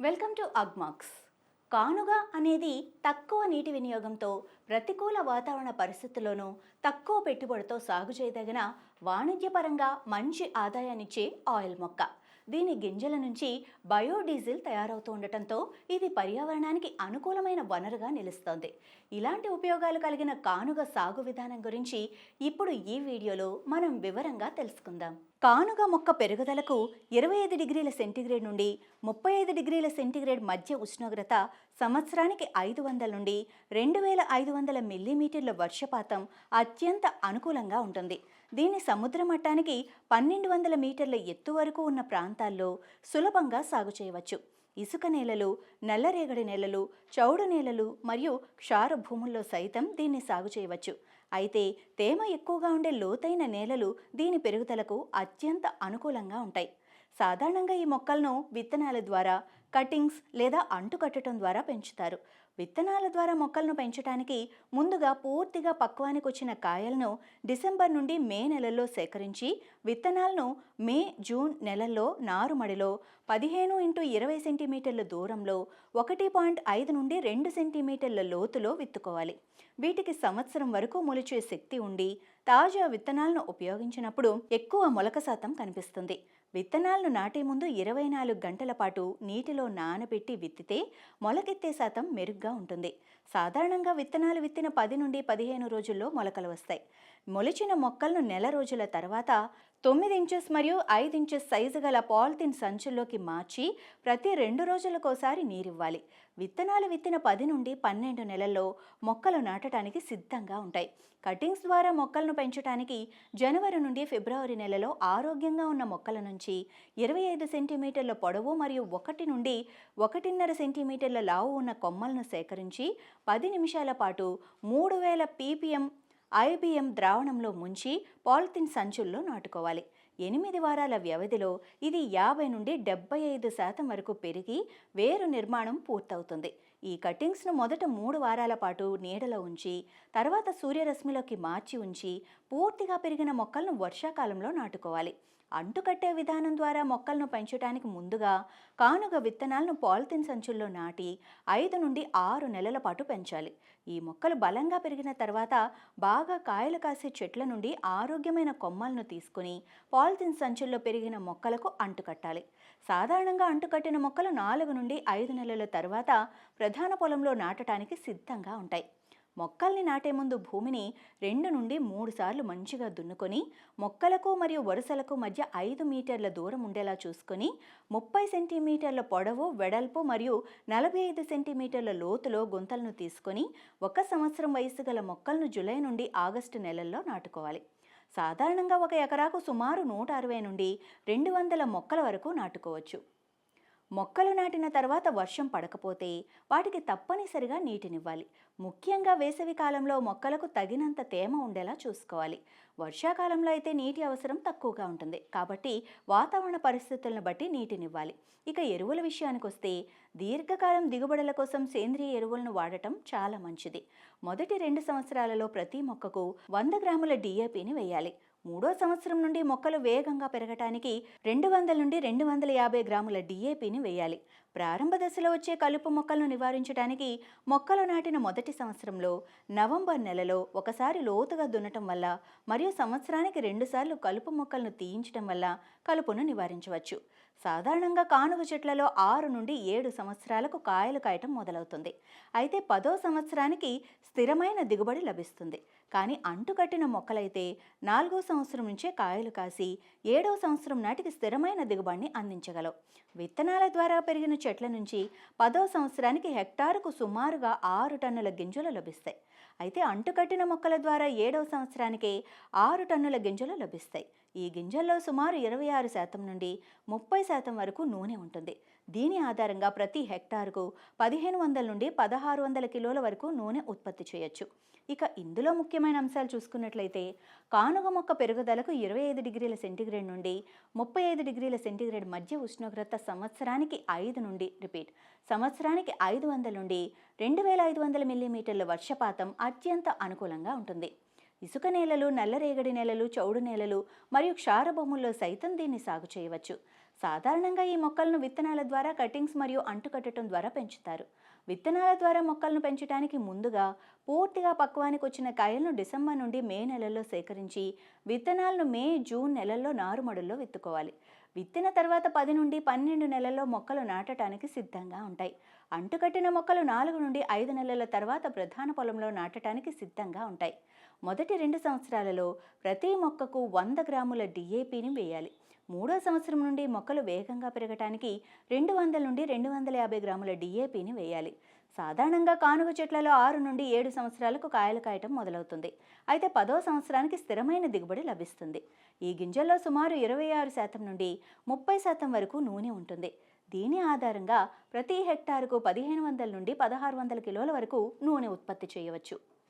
Welcome to Agmax. కానుగ అనేది తక్కువ నీటి వినియోగంతో ప్రతికూల వాతావరణ పరిస్థితుల్లోనూ తక్కువ పెట్టుబడితో సాగు చేయదగిన వాణిజ్యపరంగా మంచి ఆదాయాన్నిచ్చే ఆయిల్ మొక్క. దీని గింజల నుంచి బయోడీజిల్ తయారవుతూ ఉండటంతో ఇది పర్యావరణానికి అనుకూలమైన వనరుగా నిలుస్తోంది. ఇలాంటి ఉపయోగాలు కలిగిన కానుగ సాగు విధానం గురించి ఇప్పుడు ఈ వీడియోలో మనం వివరంగా తెలుసుకుందాం. కానుగ మొక్క పెరుగుదలకు ఇరవై ఐదు డిగ్రీల సెంటీగ్రేడ్ నుండి ముప్పై ఐదు డిగ్రీల సెంటీగ్రేడ్ మధ్య ఉష్ణోగ్రత సంవత్సరానికి ఐదు వందల నుండి రెండు వేల ఐదు వందల మిల్లీమీటర్ల వర్షపాతం అత్యంత అనుకూలంగా ఉంటుంది. దీన్ని సముద్ర మట్టానికి పన్నెండు వందల మీటర్ల ఎత్తు వరకు ఉన్న ప్రాంతాల్లో సులభంగా సాగు చేయవచ్చు. ఇసుక నేలలు నల్లరేగడి నేలలు చౌడు నేలలు మరియు క్షార భూముల్లో సైతం దీన్ని సాగు చేయవచ్చు. అయితే తేమ ఎక్కువగా ఉండే లోతైన నేలలు దీని పెరుగుదలకు అత్యంత అనుకూలంగా ఉంటాయి. సాధారణంగా ఈ మొక్కలను విత్తనాల ద్వారా కటింగ్స్ లేదా అంటుకట్టడం ద్వారా పెంచుతారు. విత్తనాల ద్వారా మొక్కలను పెంచడానికి ముందుగా పూర్తిగా పక్వానికి వచ్చిన కాయలను డిసెంబర్ నుండి మే నెలల్లో సేకరించి విత్తనాలను మే జూన్ నెలల్లో నారుమడిలో పదిహేను ఇంటూ ఇరవై సెంటీమీటర్ల దూరంలో ఒకటి పాయింట్ ఐదు నుండి రెండు సెంటీమీటర్ల లోతులో విత్తుకోవాలి. వీటికి సంవత్సరం వరకు మొలిచే శక్తి ఉండి తాజా విత్తనాలను ఉపయోగించినప్పుడు ఎక్కువ మొలక శాతం కనిపిస్తుంది. విత్తనాలను నాటే ముందు ఇరవై నాలుగు గంటల పాటు నీటిలో నానబెట్టి విత్తితే మొలకెత్తే శాతం మెరుగ్గా ఉంటుంది. సాధారణంగా విత్తనాలు విత్తిన పది నుండి పదిహేను రోజుల్లో మొలకలు వస్తాయి. మొలిచిన మొక్కలను నెల రోజుల తర్వాత తొమ్మిది ఇంచెస్ మరియు ఐదు ఇంచెస్ సైజు గల పాలిథిన్ సంచుల్లోకి మార్చి ప్రతి రెండు రోజులకోసారి నీరివ్వాలి. విత్తనాలు విత్తిన పది నుండి పన్నెండు నెలల్లో మొక్కలు నాటడానికి సిద్ధంగా ఉంటాయి. కటింగ్స్ ద్వారా మొక్కలను పెంచడానికి జనవరి నుండి ఫిబ్రవరి నెలలో ఆరోగ్యంగా ఉన్న మొక్కల నుంచి ఇరవై ఐదు సెంటీమీటర్ల పొడవు మరియు ఒకటి నుండి ఒకటిన్నర సెంటీమీటర్ల లావు ఉన్న కొమ్మలను సేకరించి పది నిమిషాల పాటు మూడు వేల పీపీఎం ఐబిఎం ద్రావణంలో ముంచి పాలిథిన్ సంచుల్లో నాటుకోవాలి. ఎనిమిది వారాల వ్యవధిలో ఇది యాభై నుండి డెబ్బై ఐదు శాతం వరకు పెరిగి వేరు నిర్మాణం పూర్తవుతుంది. ఈ కటింగ్స్ను మొదట మూడు వారాల పాటు నీడలో ఉంచి తర్వాత సూర్యరశ్మిలోకి మార్చి ఉంచి పూర్తిగా పెరిగిన మొక్కలను వర్షాకాలంలో నాటుకోవాలి. అంటుకట్టే విధానం ద్వారా మొక్కలను పెంచడానికి ముందుగా కానుగ విత్తనాలను పాలిథిన్ సంచుల్లో నాటి ఐదు నుండి ఆరు నెలల పాటు పెంచాలి. ఈ మొక్కలు బలంగా పెరిగిన తర్వాత బాగా కాయలు కాసే చెట్ల నుండి ఆరోగ్యమైన కొమ్మలను తీసుకుని పాలిథిన్ సంచుల్లో పెరిగిన మొక్కలకు అంటుకట్టాలి. సాధారణంగా అంటుకట్టిన మొక్కలు నాలుగు నుండి ఐదు నెలల తర్వాత ప్రధాన పొలంలో నాటడానికి సిద్ధంగా ఉంటాయి. మొక్కల్ని నాటే ముందు భూమిని రెండు నుండి మూడు సార్లు మంచిగా దున్నుకొని మొక్కలకు మరియు వరుసలకు మధ్య ఐదు మీటర్ల దూరం ఉండేలా చూసుకొని ముప్పై సెంటీమీటర్ల పొడవు వెడల్పు మరియు నలభై ఐదు సెంటీమీటర్ల లోతులో గుంతలను తీసుకొని ఒక సంవత్సరం వయసు గల మొక్కలను జూలై నుండి ఆగస్టు నెలల్లో నాటుకోవాలి. సాధారణంగా ఒక ఎకరాకు సుమారు నూట అరవై నుండి రెండు వందల మొక్కల వరకు నాటుకోవచ్చు. మొక్కలు నాటిన తర్వాత వర్షం పడకపోతే వాటికి తప్పనిసరిగా నీటినివ్వాలి. ముఖ్యంగా వేసవి కాలంలో మొక్కలకు తగినంత తేమ ఉండేలా చూసుకోవాలి. వర్షాకాలంలో అయితే నీటి అవసరం తక్కువగా ఉంటుంది. కాబట్టి వాతావరణ పరిస్థితులను బట్టి నీటినివ్వాలి. ఇక ఎరువుల విషయానికి వస్తే దీర్ఘకాలం దిగుబడుల కోసం సేంద్రియ ఎరువులను వాడటం చాలా మంచిది. మొదటి రెండు సంవత్సరాలలో ప్రతి మొక్కకు వంద గ్రాముల డిఏపిని వేయాలి. మూడో సంవత్సరం నుండి మొక్కలు వేగంగా పెరగటానికి రెండు వందల నుండి రెండు వందల యాభై గ్రాముల డిఏపిని వేయాలి. ప్రారంభ దశలో వచ్చే కలుపు మొక్కలను నివారించడానికి మొక్కలు నాటిన మొదటి సంవత్సరంలో నవంబర్ నెలలో ఒకసారి లోతుగా దున్నటం వల్ల మరియు సంవత్సరానికి రెండుసార్లు కలుపు మొక్కలను తీయించడం వల్ల కలుపును నివారించవచ్చు. సాధారణంగా కానుగ చెట్లలో ఆరు నుండి ఏడు సంవత్సరాలకు కాయలు కాయటం మొదలవుతుంది. అయితే పదో సంవత్సరానికి స్థిరమైన దిగుబడి లభిస్తుంది. కానీ అంటుకట్టిన మొక్కలైతే నాలుగో సంవత్సరం నుంచే కాయలు కాసి ఏడో సంవత్సరం నాటికి స్థిరమైన దిగుబడిని అందించగలవు. విత్తనాల ద్వారా పెరిగిన చెట్ల నుంచి పదో సంవత్సరానికి హెక్టారుకు సుమారుగా ఆరు టన్నుల గింజలు లభిస్తాయి. అయితే అంటుకట్టిన మొక్కల ద్వారా ఏడవ సంవత్సరానికే ఆరు టన్నుల గింజలు లభిస్తాయి. ఈ గింజల్లో సుమారు ఇరవై ఆరు శాతం నుండి ముప్పై శాతం వరకు నూనె ఉంటుంది. దీని ఆధారంగా ప్రతి హెక్టార్కు పదిహేను వందల నుండి పదహారు వందల కిలోల వరకు నూనె ఉత్పత్తి చేయొచ్చు. ఇక ఇందులో ముఖ్యమైన అంశాలు చూసుకున్నట్లయితే కానుగ మొక్క పెరుగుదలకు ఇరవై ఐదు డిగ్రీల సెంటీగ్రేడ్ నుండి ముప్పై ఐదు డిగ్రీల సెంటీగ్రేడ్ మధ్య ఉష్ణోగ్రత సంవత్సరానికి ఐదు నుండి రిపీట్ సంవత్సరానికి ఐదు వందల నుండి రెండు వేల ఐదు వందల మిల్లీమీటర్ల వర్షపాతం అత్యంత అనుకూలంగా ఉంటుంది. ఇసుక నేలలు నల్లరేగడి నేలలు చౌడు నేలలు మరియు క్షారభూముల్లో సైతం దీన్ని సాగు చేయవచ్చు. సాధారణంగా ఈ మొక్కలను విత్తనాల ద్వారా కటింగ్స్ మరియు అంటుకట్టడం ద్వారా పెంచుతారు. విత్తనాల ద్వారా మొక్కలను పెంచడానికి ముందుగా పూర్తిగా పక్వానికి వచ్చిన కాయలను డిసెంబర్ నుండి మే నెలల్లో సేకరించి విత్తనాలను మే జూన్ నెలల్లో నారుమడుల్లో విత్తుకోవాలి. విత్తిన తర్వాత పది నుండి పన్నెండు నెలల్లో మొక్కలు నాటడానికి సిద్ధంగా ఉంటాయి. అంటుకట్టిన మొక్కలు నాలుగు నుండి ఐదు నెలల తర్వాత ప్రధాన పొలంలో నాటడానికి సిద్ధంగా ఉంటాయి. మొదటి రెండు సంవత్సరాలలో ప్రతి మొక్కకు వంద గ్రాముల డిఏపిని వేయాలి. మూడో సంవత్సరం నుండి మొక్కలు వేగంగా పెరగటానికి రెండు వందల నుండి రెండు వందల యాభై గ్రాముల డిఏపిని వేయాలి. సాధారణంగా కానుగ చెట్లలో ఆరు నుండి ఏడు సంవత్సరాలకు కాయలు కాయటం మొదలవుతుంది. అయితే పదో సంవత్సరానికి స్థిరమైన దిగుబడి లభిస్తుంది. ఈ గింజల్లో సుమారు ఇరవై ఆరు శాతం నుండి ముప్పై శాతం వరకు నూనె ఉంటుంది. దీని ఆధారంగా ప్రతి హెక్టారుకు పదిహేను వందల నుండి పదహారు వందల కిలోల వరకు నూనె ఉత్పత్తి చేయవచ్చు.